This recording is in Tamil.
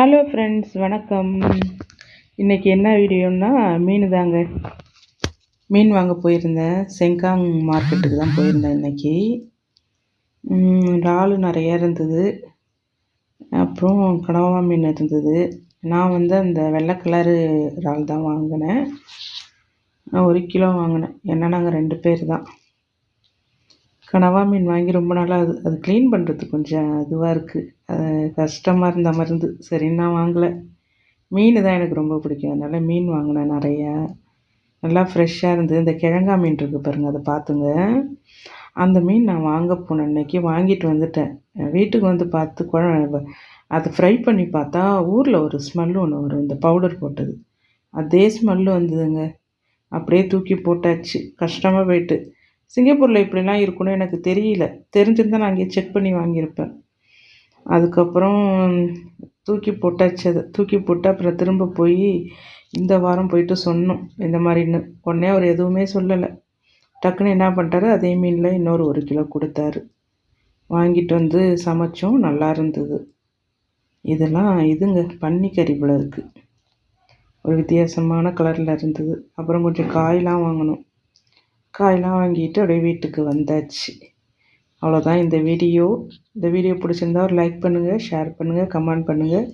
ஹலோ ஃப்ரெண்ட்ஸ் வணக்கம். இன்றைக்கி என்ன வீடியோன்னா மீன் தாங்க. மீன் வாங்க போயிருந்தேன். செங்காங் மார்க்கெட்டுக்கு தான் போயிருந்தேன் இன்றைக்கி இறால் நிறையா இருந்தது. அப்புறம் கனவா மீன் இருந்தது. நான் வந்து அந்த வெள்ளை கலரு இறால் தான் வாங்கினேன். ஒரு கிலோ வாங்கினேன். ஏன்னா நாங்கள் ரெண்டு பேர் தான். கனவா மீன் வாங்கி ரொம்ப நாளாக அது அது க்ளீன் பண்ணுறது கொஞ்சம் இதுவாக இருக்குது கஷ்டமாக இருந்த மருந்து. சரி சரின்னு நான் வாங்கலை. மீன் தான் எனக்கு ரொம்ப பிடிக்கும். அதனால் மீன் வாங்கினேன் நிறையா. நல்லா ஃப்ரெஷ்ஷாக இருந்தது. இந்த கிழங்கா மீன் இருக்குது பாருங்கள் அதை பார்த்துங்க. அந்த மீன் நான் வாங்க போன அன்னைக்கு வாங்கிட்டு வந்துட்டேன். வீட்டுக்கு வந்து பார்த்து குழ அதை ஃப்ரை பண்ணி பார்த்தா ஊரில் ஒரு ஸ்மெல்லு ஒன்று வரும். இந்த பவுடர் போட்டது. அதே ஸ்மெல்லு வந்ததுங்க. அப்படியே தூக்கி போட்டாச்சு. கஷ்டமாக போயிட்டு. சிங்கப்பூரில் இப்படிலாம் இருக்குன்னு எனக்கு தெரியல. தெரிஞ்சிருந்தால் நான் அங்கேயே செக் பண்ணி வாங்கியிருப்பேன். அதுக்கப்புறம் தூக்கி போட்டாச்சு அதை. தூக்கி போட்டு அப்புறம் திரும்ப போய் இந்த வாரம் போயிட்டு சொன்னோம். இந்த மாதிரின்னு. உடனே அவர் எதுவுமே சொல்லலை. டக்குன்னு என்ன பண்ணிட்டாரு? அதே மீனில் இன்னொரு ஒரு கிலோ கொடுத்தாரு. வாங்கிட்டு வந்து சமைச்சோம். நல்லா இருந்தது. இதெல்லாம் இதுங்க. பன்னிக்கறி போல இருக்குது ஒரு வித்தியாசமான கலரில் இருந்தது. அப்புறம் கொஞ்சம் காயெலாம் வாங்கினோம் காயெலாம் வாங்கிட்டு அப்படியே வீட்டுக்கு வந்தாச்சு. அவ்வளோதான் இந்த வீடியோ இந்த வீடியோ பிடிச்சிருந்தா ஒரு லைக் பண்ணுங்கள் ஷேர் பண்ணுங்கள் கமெண்ட் பண்ணுங்கள்